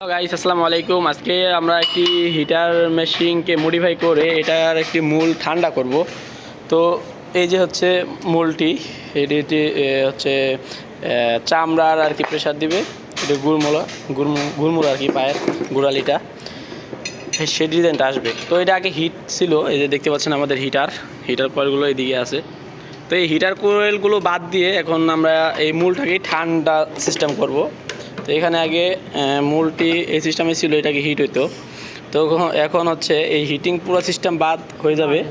Guys আসসালামু আলাইকুম আজকে আমরা একটি হিটার মেশিনকে মডিফাই করে এটার একটি মূল ঠান্ডা করব। তো এই যে হচ্ছে মূলটি এটি হচ্ছে চামড়ার আর কি প্রেশার দিবে। এটা গুড়মোলা, গুড়মু গুড়মুড় আর কি পায়ের গুড়ালিটা। সে ডিজাইনটা আসবে। তো এটা আগে হিট ছিল, এই যে দেখতে পাচ্ছেন আমাদের হিটার হিটার কয়েলগুলো এইদিকে আছে। তো এই হিটার কোয়েলগুলো বাদ দিয়ে এখন আমরা এই মূলটাকেই ঠান্ডা সিস্টেম করব। তো এখানে আগে মূলটি এই সিস্টেমে ছিল, এটাকে হিট হইতো। তো এখন- হচ্ছে এই হিটিং পুরো সিস্টেম বাদ হয়ে যাবে।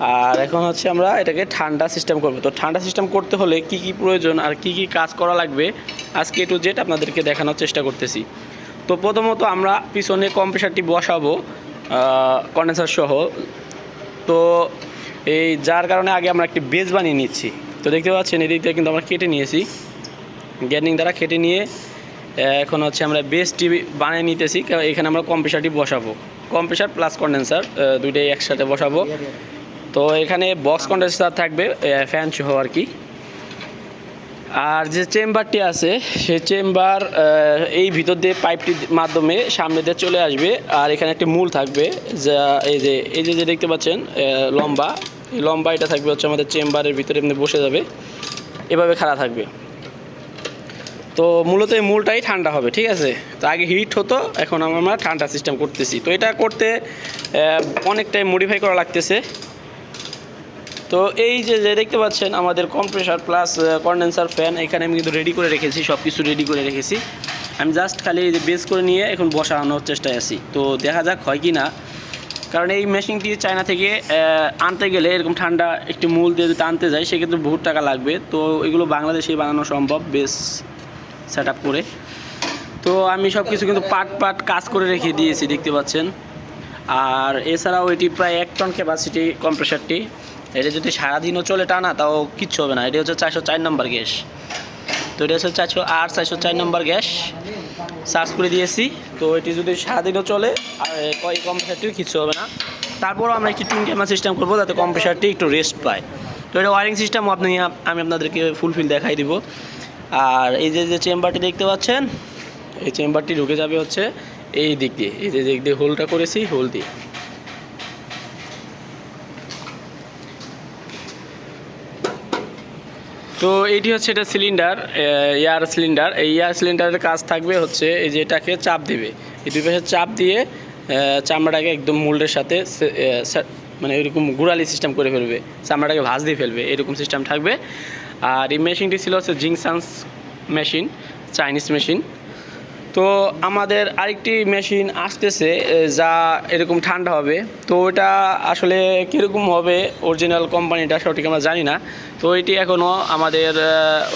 আর এখন হচ্ছে আমরা এটাকে ঠান্ডা সিস্টেম করব। তো ঠান্ডা সিস্টেম করতে হলে কি কি প্রয়োজন আর কি কি কাজ করা লাগবে? আজকে টু জেড আপনাদেরকে দেখানোর চেষ্টা করতেছি। তো প্রথমত আমরা পিছনে কম্প্রেসারটি বসাবো কন্ডেন্সার সহ। তো এই, যার কারণে আগে আমরা একটি বেজ বানিয়ে নিচ্ছি। তো দেখতে পাচ্ছেন, এদিক কিন্তু আমরা কেটে নিয়েছি। গ্যানিং দ্বারা কেটে নিয়ে এখন হচ্ছে আমরা বেসটি বানিয়ে নিতেছি এখানে আমরা কম্প্রেসারটি বসাবো। কম্প্রেসার প্লাস কন্ডেন্সার দুইটাই একসাথে বসাবো। তো এখানে বক্স কন্ডেন্সার থাকবে ফ্যান সহ আর কি। আর যে চেম্বারটি আছে, সেই চেম্বার এই ভিতর দিয়ে পাইপটির মাধ্যমে সামনে দিয়ে চলে আসবে। আর এখানে একটি মূল থাকবে, যা এই যে এই যে যে দেখতে পাচ্ছেন লম্বা। লম্বা এটা থাকবে হচ্ছে আমাদের চেম্বারের ভিতরে এমনি বসে যাবে। এভাবে খাড়া থাকবে। তো মূলত এই মূলটাই ঠান্ডা হবে, ঠিক আছে? তো আগে হিট হতো, এখন আমরা ঠান্ডা সিস্টেম করতেছি। তো এটা করতে অনেকটাই মডিফাই করা লাগতেছে। তো এই যে যে দেখতে পাচ্ছেন, আমাদের কম্প্রেসার প্লাস কন্ডেন্সার ফ্যান এখানে আমি কিন্তু রেডি করে রেখেছি সব কিছু রেডি করে রেখেছি। আমি জাস্ট খালি যে বেস করে নিয়ে এখন বসানোর চেষ্টায় আছি। তো দেখা যাক হয় কি না। কারণ এই মেশিনটি চায়না থেকে আনতে গেলে এরকম ঠান্ডা একটি মূল দিয়ে যদি আনতে যায় সেক্ষেত্রে বহুত টাকা লাগবে। তো এগুলো বাংলাদেশেই বানানো সম্ভব বেস সেট করে। তো আমি সব কিছু কিন্তু পার্ট পার্ট কাজ করে রেখে দিয়েছি, দেখতে পাচ্ছেন। আর এছাড়াও এটি প্রায় এক টন ক্যাপাসিটি কম্প্রেসারটি এটা যদি সারাদিনও চলে টানা, তাও কিচ্ছু হবে না। এটি হচ্ছে চারশো চার নম্বর গ্যাস। তো এটা হচ্ছে চারশো আট চারশো চার নম্বর গ্যাস। সার্চ করে দিয়েছি। তো এটি যদি সারাদিনও চলে, আর এই কম্প্রেসারটির কিচ্ছু হবে না। তারপরও আমরা একটি টুন ক্যামেরা সিস্টেম করব, যাতে কম্প্রেসারটি একটু রেস্ট পায়। তো এটা ওয়ারিং সিস্টেম আপনি, আমি আপনাদেরকে ফুলফিল দেখাই দিব। আর এই যে যে চেম্বারটি দেখতে পাচ্ছেন, এই চেম্বারটি ঢুকে যাবে হচ্ছে এই দিক দিয়ে। এই যে দিক দিয়ে হোলটা করেছি, হোল দিয়ে। তো এটি হচ্ছে এটা সিলিন্ডার এয়ার সিলিন্ডার। এই এয়ার সিলিন্ডারের কাজ থাকবে হচ্ছে এই যে এটাকে চাপ দিবে। এই দুই পাশে চাপ দিয়ে চামড়াটাকে একদম মোল্ডের সাথে মানে এরকম গুড়ালি সিস্টেম করে ফেলবে। চামড়াটাকে ভাঁজ দিয়ে ফেলবে। এরকম সিস্টেম থাকবে। আর এই মেশিনটি ছিল হচ্ছে জিংসান্স মেশিন চাইনিজ মেশিন তো আমাদের আরেকটি মেশিন আসতেছে যা এরকম ঠান্ডা হবে। তো ওটা আসলে কীরকম হবে অরিজিনাল কোম্পানিটা সঠিক আমরা জানি না। তো এটি এখনও আমাদের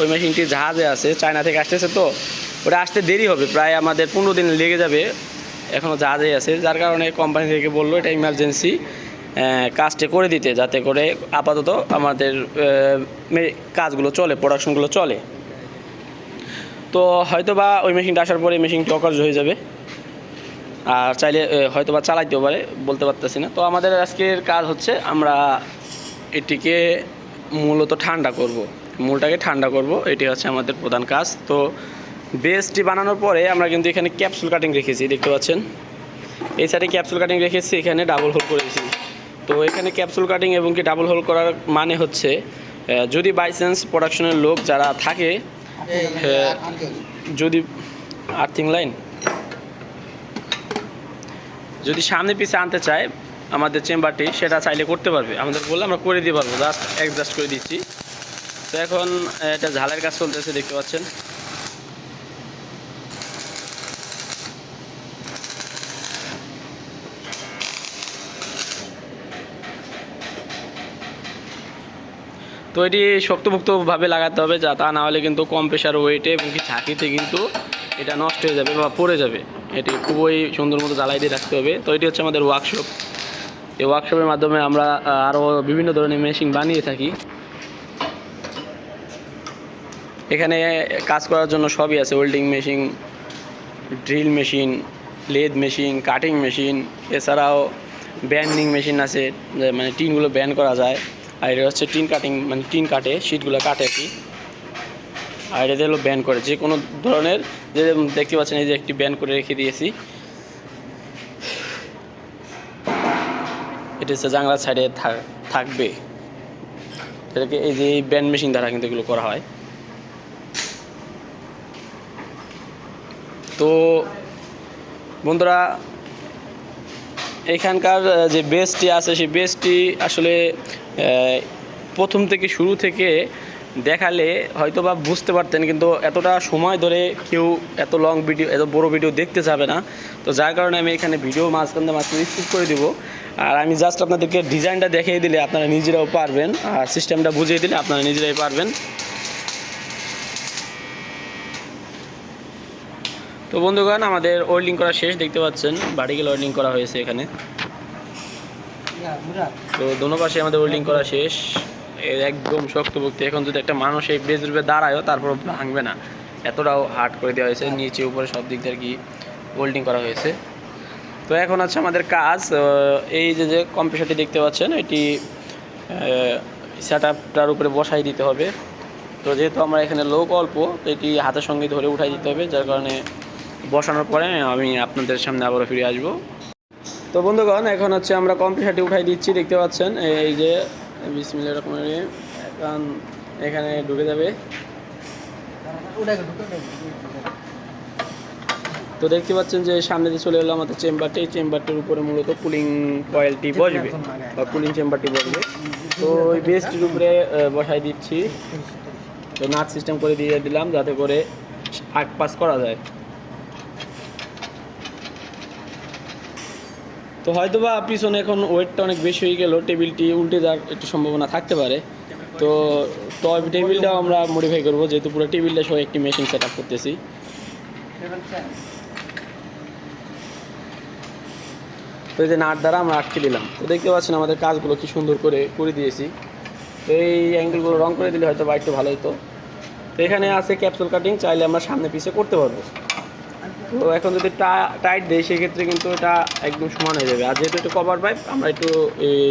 ওই মেশিনটি জাহাজে আছে চায়না থেকে আসতেছে তো। ওটা আসতে দেরি হবে, প্রায় আমাদের পনেরো দিন লেগে যাবে। এখনও জাহাজেই আছে, যার কারণে কোম্পানি থেকে বলল এটা ইমার্জেন্সি কাজটা করে দিতে, যাতে করে আপাতত আমাদের কাজগুলো চলে প্রোডাকশনগুলো চলে। তো হয়তো বা ওই মেশিনটা আসার পরে মেশিনটি অকার্য হয়ে যাবে। আর চাইলে হয়তো বা চালাইতেও পারে, বলতে পারতেছি না। তো আমাদের আজকের কাজ হচ্ছে, আমরা এটিকে মূলত ঠান্ডা করব। মূলটাকে ঠান্ডা করব, এটি হচ্ছে আমাদের প্রধান কাজ। তো বেসটি বানানোর পরে আমরা কিন্তু এখানে ক্যাপসুল কাটিং রেখেছি, দেখতে পাচ্ছেন? এই সাইডে ক্যাপসুল কাটিং রেখেছি, এখানে ডাবল হোল করেছি তো এখানে ক্যাপসুল কাটিং এবং কি ডাবল হোল করার মানে হচ্ছে যদি বাই চান্স প্রোডাকশনের লোক যারা থাকে যদি আর্থিং লাইন যদি সামনে পিছে আনতে চায় আমাদের চেম্বারটি সেটা চাইলে করতে পারবে। আমাদের বললে আমরা করে দিতে পারব জাস্ট অ্যাডজাস্ট করে দিচ্ছি। তো এখন এটা ঝালের কাজ চলতেছে, দেখতে পাচ্ছেন। তো এটি শক্তপোক্তভাবে লাগাতে হবে যা তা না হলে কিন্তু কম প্রেশার ওয়েটে এবং কি ঝাঁকিতে কিন্তু এটা নষ্ট হয়ে যাবে বা পড়ে যাবে। এটি খুবই সুন্দর মতো জ্বালাই দিয়ে রাখতে হবে। তো এটি হচ্ছে আমাদের ওয়ার্কশপ এই ওয়ার্কশপের মাধ্যমে আমরা আরও বিভিন্ন ধরনের মেশিন বানিয়ে থাকি। এখানে কাজ করার জন্য সবই আছে। Welding machine drill machine lathe machine cutting machine এছাড়াও ব্যান্ডিং মেশিন আছে মানে টিনগুলো ব্যান করা যায়। আর এটা হচ্ছে টিন কাটিং মানে টিন কাটে, শিটগুলো কাটে আর কি। আর এটা হলো ব্যান করে, যে কোনো ধরনের, যে দেখতে পাচ্ছেন এই যে একটি ব্যান করে রেখে দিয়েছি। এটা হচ্ছে জাংলার সাইডে থাকবে। এটাকে এই যে এই ব্যান্ড মেশিন দ্বারা কিন্তু এগুলো করা হয়। তো বন্ধুরা, এখানকার যে বেসটি আছে, সেই বেসটি আসলে প্রথম থেকে শুরু থেকে দেখালে হয়তো বা বুঝতে পারতেন, কিন্তু এতটা সময় ধরে কেউ এত লং ভিডিও এত বড় ভিডিও দেখতে যাবে না। তো যার কারণে আমি এখানে ভিডিও মাঝখানে মাঝখানে স্কিপ করে দিব। আর আমি জাস্ট আপনাদেরকে ডিজাইনটা দেখিয়ে দিলে আপনারা নিজেরাও পারবেন, আর সিস্টেমটা বুঝিয়ে দিলে আপনারা নিজেরাই পারবেন। তো বন্ধুগণ, আমাদের ওয়েল্ডিং করা শেষ, দেখতে পাচ্ছেন বাড়িগুলো ওয়েল্ডিং করা হয়েছে এখানে। তো দোনো পাশে আমাদের ওয়েল্ডিং করা শেষ। একদম শক্তভক্তি এখন যদি একটা মানুষ এই ব্রেজ রূপে দাঁড়ায়ও, তারপর ভাঙবে না। এতটাও হার্ড করে দেওয়া হয়েছে। নিচে, উপরে সব দিক দিয়ে কি ওয়েল্ডিং করা হয়েছে। তো এখন আছে আমাদের কাজ। এই যে যে কম্পিউটারটি দেখতে পাচ্ছেন, এটি সেট আপটার উপরে বসাই দিতে হবে। তো যেহেতু আমরা এখানে লোক অল্প, তো এটি হাতের সঙ্গে ধরে উঠাই দিতে হবে। যার কারণে বসানোর পরে আমি আপনাদের সামনে আবারও ফিরে আসব। তো বন্ধুগণ, এখন হচ্ছে আমরা কম্পিউটারটি উঠাই দিচ্ছি, দেখতে পাচ্ছেন, এই যে, বিসমিল্লাহ রকমের এখন এখানে ঢুকে যাবে। তো দেখতে পাচ্ছেন যে, সামনে দিয়ে চলে এলো আমাদের চেম্বারটি, এই চেম্বারটির উপরে মূলত কুলিং কয়েলটি বসবে, বা কুলিং চেম্বারটি বসবে। তো ওই বেসটির উপরে বসাই দিচ্ছি। তো নাচ সিস্টেম করে দিয়ে দিলাম, যাতে করে আগ পাস করা যায়। তো হয়তো বা পিছনে এখন ওয়েটটা অনেক বেশি হয়ে গেল, টেবিলটি উল্টে যাওয়ার একটু সম্ভাবনা থাকতে পারে। তো টেবিলটাও আমরা মডিফাই করব, যেহেতু পুরো টেবিলটা সহ একটি মেশিন সেট আপ করতেছি। তো এই যে নাট দ্বারা আমরা আটকে দিলাম। তো দেখতে পাচ্ছেন আমাদের কাজগুলো কি সুন্দর করে করে দিয়েছি। তো এই অ্যাঙ্গেলগুলো রং করে দিলে হয়তো বা একটু ভালো হতো তো এখানে আছে ক্যাপসুল কাটিং চাইলে আমরা সামনে পিছে করতে পারব। তো এখন যদি টাইট দেয় সেক্ষেত্রে কিন্তু এটা একদম সমান হয়ে যাবে। আর যেহেতু একটু কভার পাইপ আমরা একটু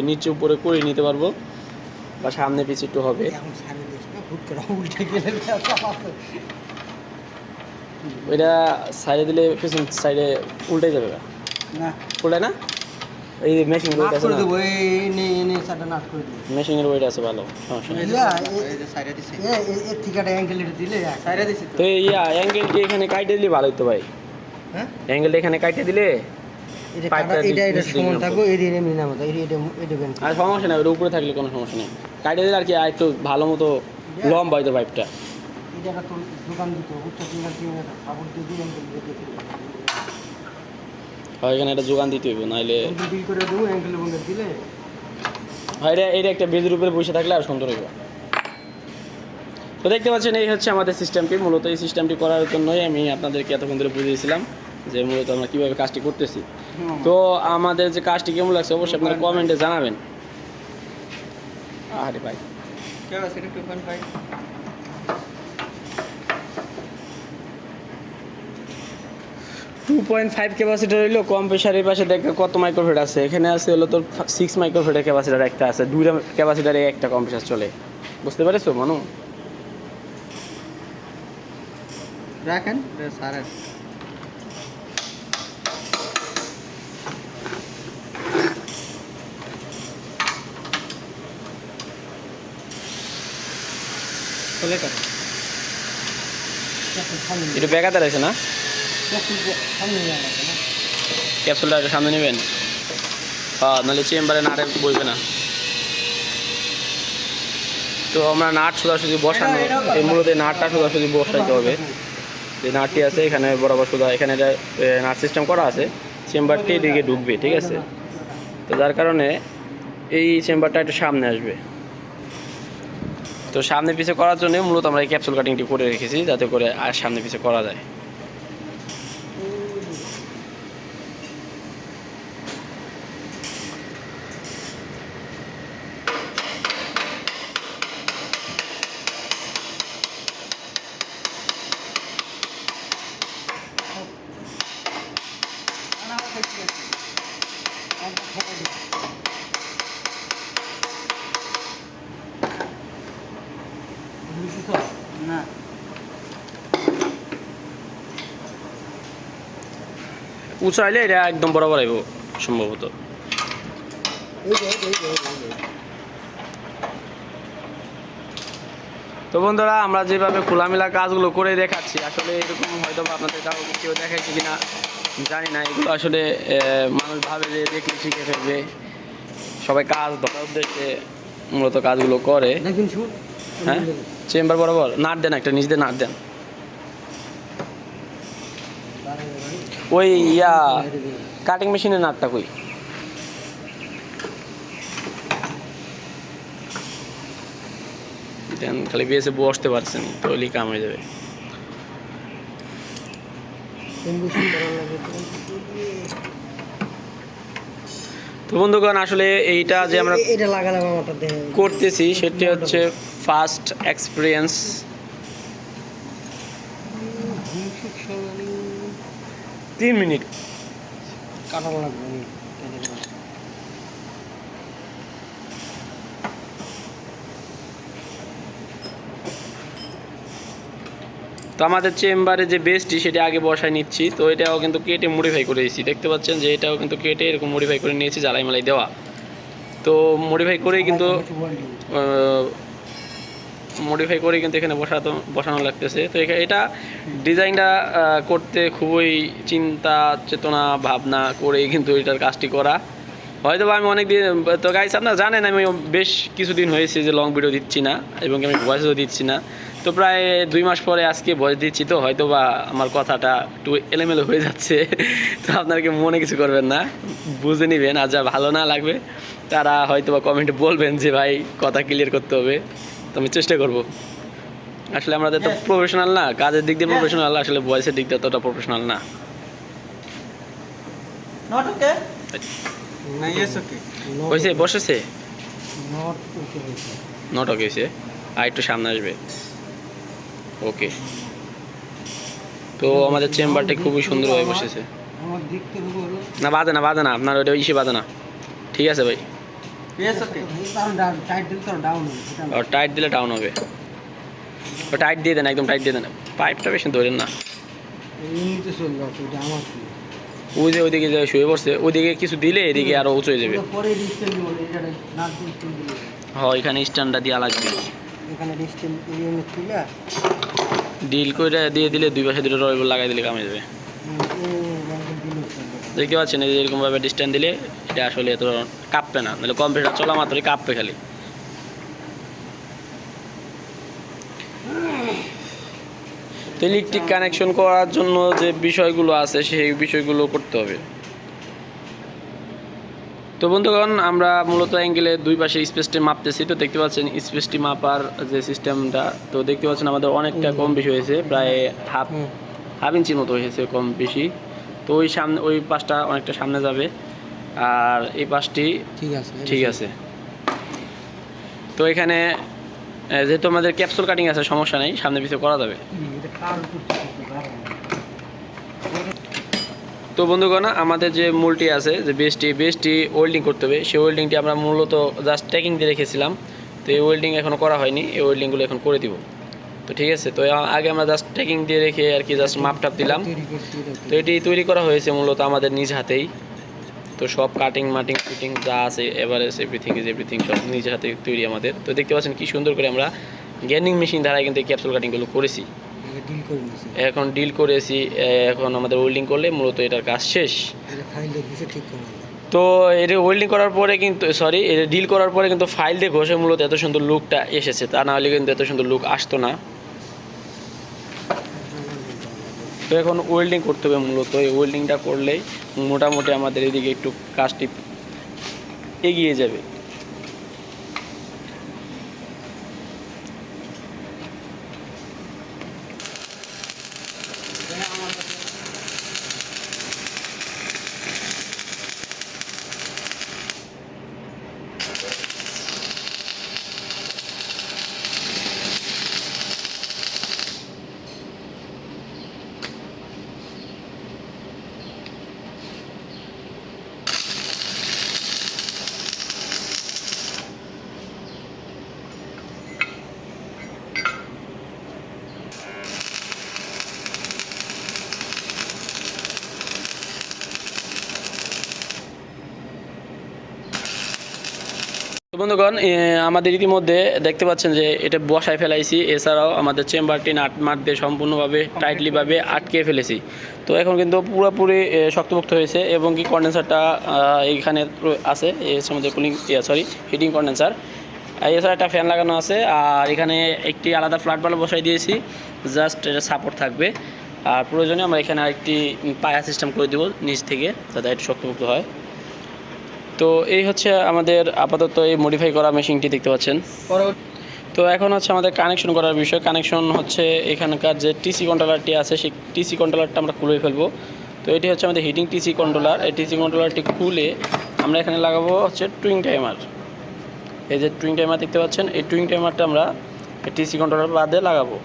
নিচে উপরে করে নিতে পারব। বা সামনে পিছে একটু হবে। এটা সাইডে দিলে পেছন সাইডে উল্টে যাবে না? উল্টে না? এই মেশিন ওয়েট আছে না? মেশিনের ওয়েট আছে ভালো ইয়া, তো। এখানে কাটে দিলে ভালো হতো ভাই? হ্যাঁ? অ্যাঙ্গেলটা এখানে কাটে দিলে এটা এটা এটা সমান থাকব এই এমনি নাম এটা এটা এটা আর সমস্যা নেই ওর উপরে থাকলে কোনো সমস্যা নেই। কাটে দিলে আর কি আর একটু ভালো মতো লম্বা পাইপটা। এটা একটা দোকান দিত উচ্চ ফিঙ্গার ফিঙ্গার দিয়ে দিই দিয়ে দিই হয় এখানে একটা যোগান দিতে হইব নাহলে বিল করে দেবো অ্যাঙ্কেল বন্ধ দিলে। হয় এটা এটা একটা বেজের উপরে বসে থাকলে আর সুন্দর হইব। তো দেখতে পাচ্ছেন এই হচ্ছে আমাদের সিস্টেমটি মূলত এই সিস্টেমটি করার জন্যই আমি আপনাদেরকে এতক্ষণ ধরে বুঝিয়েছিলাম। যে মূলত আমরা কীভাবে কাজটি করতেছি। তো আমাদের যে কাজটি কেমন লাগছে অবশ্যই আপনারা কমেন্টে জানাবেন। আরে ভাই। টু পয়েন্ট ফাইভ ক্যাপাসিটার হইল কম প্রেশারের পাশে দেখ কত মাইক্রোফেড আছে। এখানে আছে হলো তোর সিক্স মাইক্রোফেডের ক্যাপাসিটার একটা আছে। দুইটা ক্যাপাসিটারে একটা কম প্রেশার চলে। বুঝতে পারছ মানু? রাখেন সারের চলে কাটো একটু বেকাতে রয়েছে না? ক্যাপসুলটা সামনে নেবেন। হ্যাঁ নাহলে চেম্বারে নাটে বসবে না। তো আমরা নাট সোজাসুজি বসানো। এই মূলত নাটটা সোজাসুজি বসাইতে হবে। যে নাটটি আছে এখানে বরাবর সোজা এখানে এটা নাট সিস্টেম করা আছে। চেম্বারটি এদিকে ঢুকবে ঠিক আছে? তো যার কারণে এই চেম্বারটা একটু সামনে আসবে। তো সামনে পিছে করার জন্য মূলত আমরা এই ক্যাপসুল কাটিংটি করে রেখেছি, যাতে করে আর সামনে পিছে করা যায়। উঁচু আইলে এটা একদম বরাবর আইব সম্ভবত। তো বন্ধুরা আমরা যেভাবে খোলামেলা কাজগুলো করে দেখাচ্ছি আসলে এরকম হয়তো আপনাদের কাউ কেউ দেখাইছে কিনা জানি না এগুলো আসলে মানুষ ভাবে যে দেখলে শিখে ফেলবে। সবাই কাজ ধরার উদ্দেশ্যে মূলত কাজগুলো করে। হ্যাঁ? চেম্বার বরাবর? নাট দেন একটা নিজেদের নাট দেন। ওই ইয়া কাটিং মেশিনের নাটটা কই? দেন খালি বিএসে বসতে পারছেন তো ওইলি কাম হয়ে যাবে। তো বন্ধুগণ আসলে এইটা যে আমরা করতেছি সেটি হচ্ছে ফার্স্ট এক্সপিরিয়েন্স তিন মিনিট কাটানো লাগবে। তো আমাদের চেম্বারে যে বেসটি সেটা আগে বসায় নিচ্ছি তো এটাও কিন্তু কেটে মডিফাই করে দিয়েছি দেখতে পাচ্ছেন যে এটাও কিন্তু কেটে এরকম মডিফাই করে নিয়েছি জ্বালাই মালাই দেওয়া তো মডিফাই করেই কিন্তু। মডিফাই করে কিন্তু এখানে বসাতো, বসানো লাগতেছে। তো এটা ডিজাইনটা করতে খুবই চিন্তা, চেতনা, ভাবনা করেই কিন্তু এটার কাজটি করা। হয়তো আমি অনেক দিন তো গাইস আপনারা জানেন আমি বেশ কিছুদিন হয়েছে যে লং ভিডিও দিচ্ছি না এবং আমি ভয়েসও দিচ্ছি না। তো প্রায় দুই মাস পরে আজকে ভয়েস দিচ্ছি, তো হয়তো বা আমার কথাটা একটু এলোমেলো হয়ে যাচ্ছে। তো আপনাকে মনে কিছু করবেন না, বুঝে নেবেন। আর যা ভালো না লাগবে, তারা হয়তো বা কমেন্টে বলবেন যে, ভাই, কথা ক্লিয়ার করতে হবে। তো আমি চেষ্টা করব। আসলে আমরা তো প্রফেশনাল না কাজের দিক দিয়ে. প্রফেশনাল আসলে ভয়েসের দিক দিয়ে ততটা প্রফেশনাল না। Not okay? না, yes, okay. Not বসেছে? Not okay হয়েছে। নট ওকে আর একটু সামনে আসবে। ওকে তো আমাদের চেম্বারটা খুবই সুন্দর সুন্দরভাবে বসেছে। আমার দেখতে হবে না বাদে না বাদে না আপনার ওইটা ইসে বাদে না। ঠিক আছে ভাই। টাইট দিলে ডাউন হবে ও টাইট দিয়ে দেন একদম টাইট দিয়ে দেন পাইপটা বেশি ধরেন না? ওই যে ওইদিকে যে শুয়ে পড়ছে ওইদিকে কিছু দিলে এদিকে আরও উঁচু হয়ে যাবে। হয় এখানে স্ট্যান্ডটা দেওয়া লাগবে ডিল করে দিয়ে দিলে দুই পাশে দুটো রয়েল লাগাই দিলে কামে যাবে। দেখতে পাচ্ছেন এরকমভাবে ডিস্ট্যান্স দিলে এটা আসলে এত কাঁপবে না। নাহলে কম্পিউটার চলা মাত্রই কাঁপবে খালি। তো ইলেকট্রিক কানেকশন করার জন্য যে বিষয়গুলো আছে সেই বিষয়গুলো করতে হবে। তো বন্ধুগণ আমরা মূলত অ্যাঙ্গেলে দুই পাশে স্পেসটি মাপতেছি। তো দেখতে পাচ্ছেন স্পেসটি মাপার যে সিস্টেমটা তো দেখতে পাচ্ছেন আমাদের অনেকটা কম বেশি হয়েছে প্রায় হাফ হাফ ইঞ্চির মতো হয়েছে কম বেশি। তো ওই সামনে ওই পাশটা অনেকটা সামনে যাবে। আর এই পাশটি ঠিক আছে ঠিক আছে। তো এখানে যেহেতু আমাদের ক্যাপসুল কাটিং আছে সমস্যা নেই সামনে পিছিয়ে করা যাবে? তো বন্ধুগণ আমাদের যে মূলটি আছে যে বেসটি বেসটি ওয়েল্ডিং করতে হবে। সেই ওয়েল্ডিংটি আমরা মূলত জাস্ট ট্যাকিং দিয়ে রেখেছিলাম। তো এই ওয়েল্ডিং এখনও করা হয়নি এই ওয়েল্ডিংগুলো এখন করে দিব। তো ঠিক আছে তো আগে আমরা জাস্ট ট্যাকিং দিয়ে রেখে আর কি জাস্ট মাপ টাপ দিলাম। তো এটি তৈরি করা হয়েছে মূলত আমাদের নিজ হাতেই। তো সব কাটিং মাটিং ফিটিং যা আছে এভারেস্ট এভরিথিং ইজ এভরিথিং সব নিজের হাতে তৈরি আমাদের। তো দেখতে পাচ্ছেন কি সুন্দর করে আমরা গ্যানিং মেশিন দ্বারা কিন্তু এই ক্যাপসুল কাটিংগুলো করেছি। এখন ডিল করেছি এখন আমাদের ওয়েল্ডিং করলে মূলত এটার কাজ শেষ। তো এটা ওয়েল্ডিং করার পরে কিন্তু সরি এটা ডিল করার পরে কিন্তু ফাইল দিয়ে ঘষে মূলত এত সুন্দর লুকটা এসেছে। তা না হলে কিন্তু এত সুন্দর লুক আসতো না। তো এখন ওয়েল্ডিং করতে হবে মূলত। এই ওয়েল্ডিংটা করলেই মোটামুটি আমাদের এদিকে একটু কাজটি এগিয়ে যাবে। তো বন্ধুগণ আমাদের ইতিমধ্যে দেখতে পাচ্ছেন যে এটা বসায় ফেলাইছি। এছাড়াও আমাদের চেম্বারটি নাট মাট দিয়ে সম্পূর্ণভাবে টাইটলিভাবে আটকে ফেলেছি। তো এখন কিন্তু পুরোপুরি এ, শক্তপোক্ত হয়েছে এবং কি কন্ডেন্সারটা এইখানে আছে এর কুলিং সরি হিটিং কন্ডেন্সার এছাড়া একটা ফ্যান লাগানো আছে আর এখানে একটি আলাদা ফ্ল্যাট বাল্ব বসাই দিয়েছি জাস্ট এটা সাপোর্ট থাকবে। আর প্রয়োজনে আমরা এখানে আরেকটি পায়া সিস্টেম করে দেবো নিচ থেকে যাতে একটু শক্তপোক্ত হয়। তো এই হচ্ছে আমাদের আপাতত এই মডিফাই করা মেশিনটি দেখতে পাচ্ছেন। তো এখন হচ্ছে আমাদের কানেকশন করার বিষয়। কানেকশন হচ্ছে এখানকার যে টিসি কন্ট্রোলারটি আছে, সেই টিসি কন্ট্রোলারটা আমরা খুলে ফেলব। তো এটি হচ্ছে আমাদের হিটিং টিসি কন্ট্রোলার এই টিসি কন্ট্রোলারটি খুলে আমরা এখানে লাগাবো হচ্ছে টুইং টাইমার এই যে টুইং টাইমার দেখতে পাচ্ছেন, এই টুইং টাইমারটা আমরা টিসি কন্ট্রোলার বাদে লাগাবো।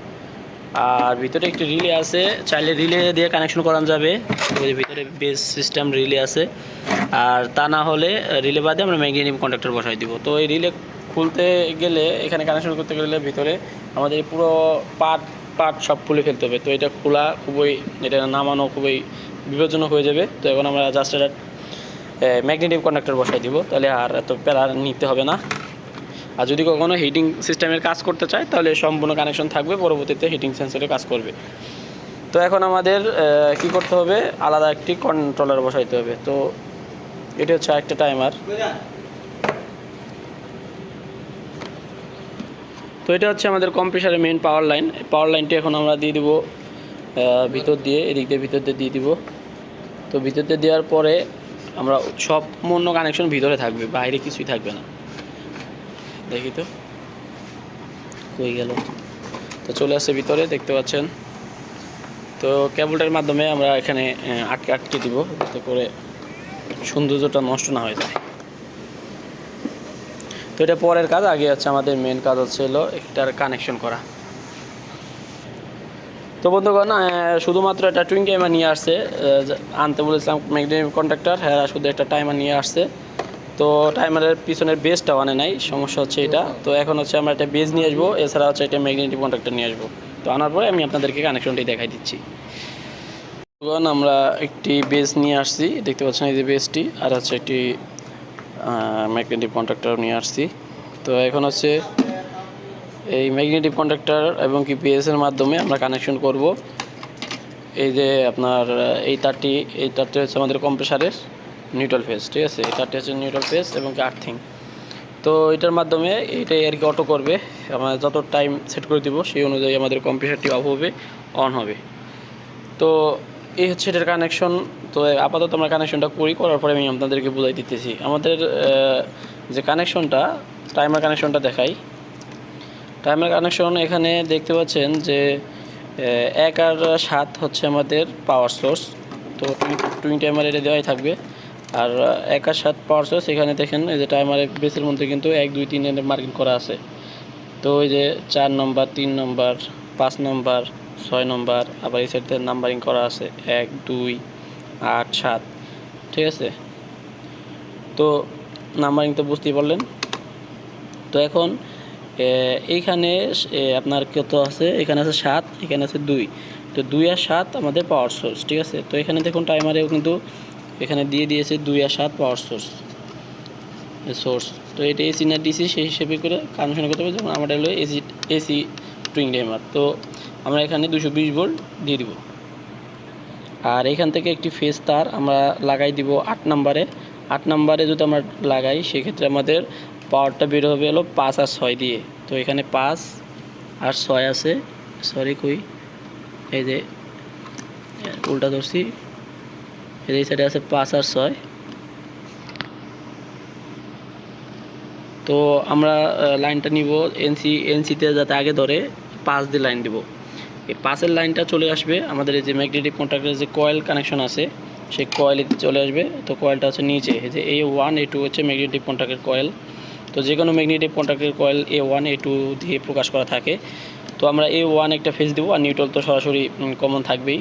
আর ভিতরে একটি রিলে আছে। চাইলে রিলে দিয়ে কানেকশন করানো যাবে। ভিতরে বেস সিস্টেম রিলে আছে। আর তা না হলে রিলে বাদে আমরা ম্যাগনেটিক কন্ডাক্টর বসাই দিব। তো এই রিলে খুলতে গেলে, এখানে কানেকশন করতে গেলে ভিতরে আমাদের পুরো পাট পাট সব খুলে ফেলতে হবে। তো এটা খোলা খুবই, এটা নামানো খুবই বিপজ্জনক হয়ে যাবে। তো এখন আমরা জাস্ট এটা ম্যাগনেটিক কন্ডাক্টর বসাই দিব। তাহলে আর এত প্যারা নিতে হবে না। আর যদি কখনো হিটিং সিস্টেমের কাজ করতে চায়, তাহলে সম্পূর্ণ কানেকশন থাকবে, পরবর্তীতে হিটিং সেন্সরে কাজ করবে। তো এখন আমাদের কি করতে হবে? আলাদা একটি কন্ট্রোলার বসাইতে হবে। তো এটা হচ্ছে একটা টাইমার তো এটা হচ্ছে আমাদের কম্প্রেসারের মেন পাওয়ার লাইন পাওয়ার লাইনটি এখন আমরা দিয়ে দিব ভিতর দিয়ে, এদিক দিয়ে, ভিতর দিয়ে দিয়ে দিব। তো ভিতর দিয়ে দেওয়ার পরে আমরা সম্পূর্ণ কানেকশন ভিতরে থাকবে, বাইরে কিছুই থাকবে না। দেখি তো। কই গেল? তো চলে আসছে ভিতরে, দেখতে পাচ্ছেন। তো কেবলটার মাধ্যমে আমরা এখানে আটকে আটকে দিব, যাতে করে সৌন্দর্যটা নষ্ট না হয়ে যায়। তো এটা পরের কাজ, আগে হচ্ছে আমাদের মেন কাজ হচ্ছে হলো এটার কানেকশন করা। তো বন্ধুগণ শুধুমাত্র একটা টুইং টাইমার নিয়ে আসছে আনতে বলেছিলাম ম্যাগনেটিক কন্ট্রাক্টর হ্যাঁ শুধু একটা টাইমার নিয়ে আসছে। তো টাইমারের পিছনের বেসটা আনে নাই, সমস্যা হচ্ছে এটা। তো এখন হচ্ছে আমরা একটা বেজ নিয়ে আসব, এছাড়া হচ্ছে একটা ম্যাগনেটিক কন্ট্রাক্টর নিয়ে আসব। তো আনার পরে আমি আপনাদেরকে কানেকশনটি দেখাই দিচ্ছি। আমরা একটি বেস নিয়ে আসছি, দেখতে পাচ্ছেন এই যে বেসটি আর হচ্ছে একটি ম্যাগনেটিক কন্ট্রাক্টর নিয়ে আসছি। তো এখন হচ্ছে এই ম্যাগনেটিক কন্ট্রাক্টর এবং কি পিএসের মাধ্যমে আমরা কানেকশন করব। এই যে আপনার, এই তারটি এই তারটি হচ্ছে আমাদের কম্প্রেসারের নিউট্রাল ফেস ঠিক আছে? তারটি হচ্ছে নিউট্রাল ফেস এবং আর্থিং তো এটার মাধ্যমে এটাই আর কি অটো করবে। আমরা যত টাইম সেট করে দিব, সেই অনুযায়ী আমাদের কম্পিউটারটি অফ হবে অন হবে। তো এই হচ্ছে এটার কানেকশন তো আপাতত আমরা কানেকশনটা করি, করার পরে আমি আপনাদেরকে বুঝাই দিতেছি। আমাদের যে কানেকশনটা টাইমার কানেকশনটা দেখাই। টাইমার কানেকশন এখানে দেখতে পাচ্ছেন যে এক আর সাত হচ্ছে আমাদের পাওয়ার সোর্স তো টুইন টাইমার এটা দেওয়াই থাকবে। আর এক আর সাত পাওয়ার সোর্স এখানে দেখেন, এই যে টাইমারের বেসের মধ্যে কিন্তু এক, দুই তিনের মার্কিং করা আছে। তো ওই যে চার নম্বর তিন নম্বর পাঁচ নম্বর ছয় নম্বর আবার এই সাইডে নাম্বারিং করা আছে, এক, দুই, আট, সাত। ঠিক আছে? তো নাম্বারিং তো বুঝতেই পারলেন। তো এখন এইখানে আপনার কত আছে? এখানে আছে সাত, এখানে আছে দুই। তো দুই আর সাত আমাদের পাওয়ার সোর্স ঠিক আছে? তো এখানে দেখুন টাইমারেও কিন্তু এখানে দিয়ে দিয়েছে দুই আর সাত পাওয়ার সোর্স সোর্স তো এটা এসি না ডিসি সেই হিসেবে করে কানেকশন করতে হবে, যেমন আমাদের হলো এসি এসি টুইং টাইমার তো আমরা এখানে দুশো বিশ ভোল্ট দিয়ে দিব। আর এখান থেকে একটি ফেস তার আমরা লাগাই দিব আট নাম্বারে। আট নাম্বারে যদি আমরা লাগাই, সেক্ষেত্রে আমাদের পাওয়ারটা বের হবে হলো পাঁচ আর ছয় দিয়ে। তো এখানে পাঁচ আর ছয় আছে সরি কই, এই যে, উল্টা ধরছি। এই সাইডে আছে পাঁচ আর ছয়। তো আমরা লাইনটা নিব এনসি, এনসিতে যাতে আগে ধরে পাঁচ দিয়ে লাইন দিব। এই পাঁচের লাইনটা চলে আসবে আমাদের এই যে ম্যাগনেটিক কন্ট্রাক্টের যে কয়েল কানেকশন আছে, সেই কয়েলে চলে আসবে। তো কয়েলটা হচ্ছে নিচে যে এ ওয়ান এ টু হচ্ছে ম্যাগনেটিক কন্ট্রাক্টের কয়েল। তো যে কোনো ম্যাগনেটিক কন্ট্রাক্টের coil A one A two দিয়ে প্রকাশ করা থাকে। তো আমরা এ ওয়ান একটা ফেস দেবো আর নিউট্রাল তো সরাসরি কমন থাকবেই।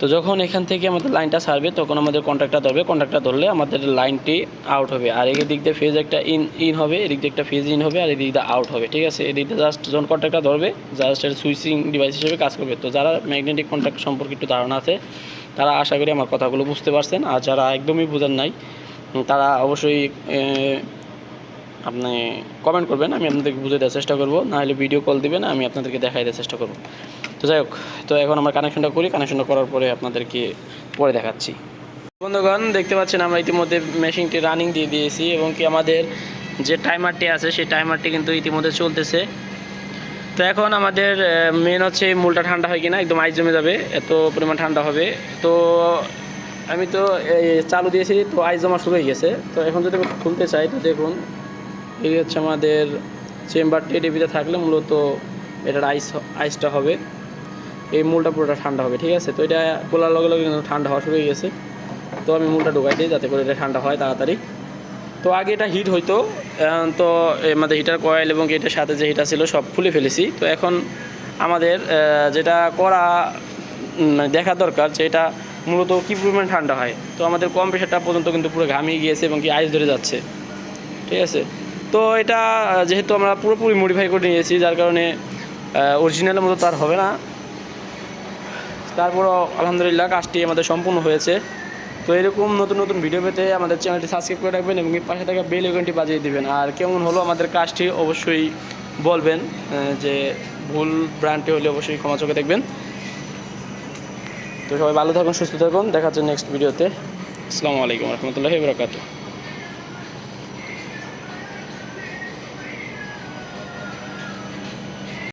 তো যখন এখান থেকে আমাদের লাইনটা ছাড়বে, তখন আমাদের কন্ট্রাক্টটা ধরবে কন্ট্রাক্টটা ধরলে আমাদের লাইনটি আউট হবে। আর এই দিক দিয়ে ফেজ একটা ইন ইন হবে, এদিক দিয়ে একটা ফেজ ইন হবে, আর এদিক দিয়ে আউট হবে, ঠিক আছে? এদিক দিয়ে জাস্ট যখন কন্ট্রাক্টটা ধরবে জাস্ট এর সুইচিং ডিভাইস হিসেবে কাজ করবে। তো যারা ম্যাগনেটিক কন্ট্রাক্ট সম্পর্কে একটু ধারণা আছে, তারা আশা করি আমার কথাগুলো বুঝতে পারছেন। আর যারা একদমই বোঝেন নাই তারা অবশ্যই আপনি কমেন্ট করবেন, আমি আপনাদেরকে বুঝে দেওয়ার চেষ্টা করব। নাহলে ভিডিও কল দিবেন, আমি আপনাদেরকে দেখাই দেওয়ার চেষ্টা করব। তো যাই হোক, তো এখন আমরা কানেকশনটা করি। কানেকশনটা করার পরে আপনাদেরকে পরে দেখাচ্ছি। বন্ধুগণ, দেখতে পাচ্ছেন আমরা ইতিমধ্যে মেশিনটি রানিং দিয়ে দিয়েছি এবং কি আমাদের যে টাইমারটি আছে, সেই টাইমারটি কিন্তু ইতিমধ্যে চলতেছে। তো এখন আমাদের মেন হচ্ছে মূলটা ঠান্ডা হয় কিনা, একদম আইস জমে যাবে, এত পরিমাণ ঠান্ডা হবে। তো আমি তো, এই চালু দিয়েছি, তো আইস জমা শুরু হয়ে গেছে। তো এখন যদি আমি খুলতে চাই, তো দেখুন, এই হচ্ছে আমাদের চেম্বারটি ডিবিতে থাকলে মূলত এটার আইস আইসটা হবে। এই মূলটা পুরোটা ঠান্ডা হবে, ঠিক আছে? তো এটা খোলার লগে লগে কিন্তু ঠান্ডা হওয়া শুরু হয়ে গেছে। তো আমি মূলটা ঢুকাই দিই যাতে করে এটা ঠান্ডা হয় তাড়াতাড়ি। তো আগে এটা হিট হইতো তো আমাদের হিটার কয়েল এবং এটার সাথে যে হিটার ছিল সব খুলে ফেলেছি। তো এখন আমাদের যেটা করা মানে দেখা দরকার যে এটা মূলত কী পরিমাণ ঠান্ডা হয়। তো আমাদের কম প্রেশারটা পর্যন্ত কিন্তু পুরো ঘামিয়ে গিয়েছে এবং কি আইস ধরে যাচ্ছে। ঠিক আছে? তো এটা যেহেতু আমরা পুরোপুরি মডিফাই করে নিয়েছি, যার কারণে অরিজিনালের মতো তার হবে না। তারপরও আলহামদুলিল্লাহ কাজটি আমাদের সম্পূর্ণ হয়েছে। তো এরকম নতুন নতুন ভিডিও পেতে আমাদের চ্যানেলটি সাবস্ক্রাইব করে রাখবেন এবং পাশে থাকা বেল আইকনটি বাজিয়ে দিবেন। আর কেমন হলো আমাদের কাজটি অবশ্যই বলবেন যে ভুল ব্র্যান্ডটি হলে অবশ্যই ক্ষমা চোখে দেখবেন। তো সবাই ভালো থাকুন, সুস্থ থাকুন। দেখা হচ্ছে নেক্সট ভিডিওতে আসসালামু আলাইকুম রহমতুল্লাহি বরকাত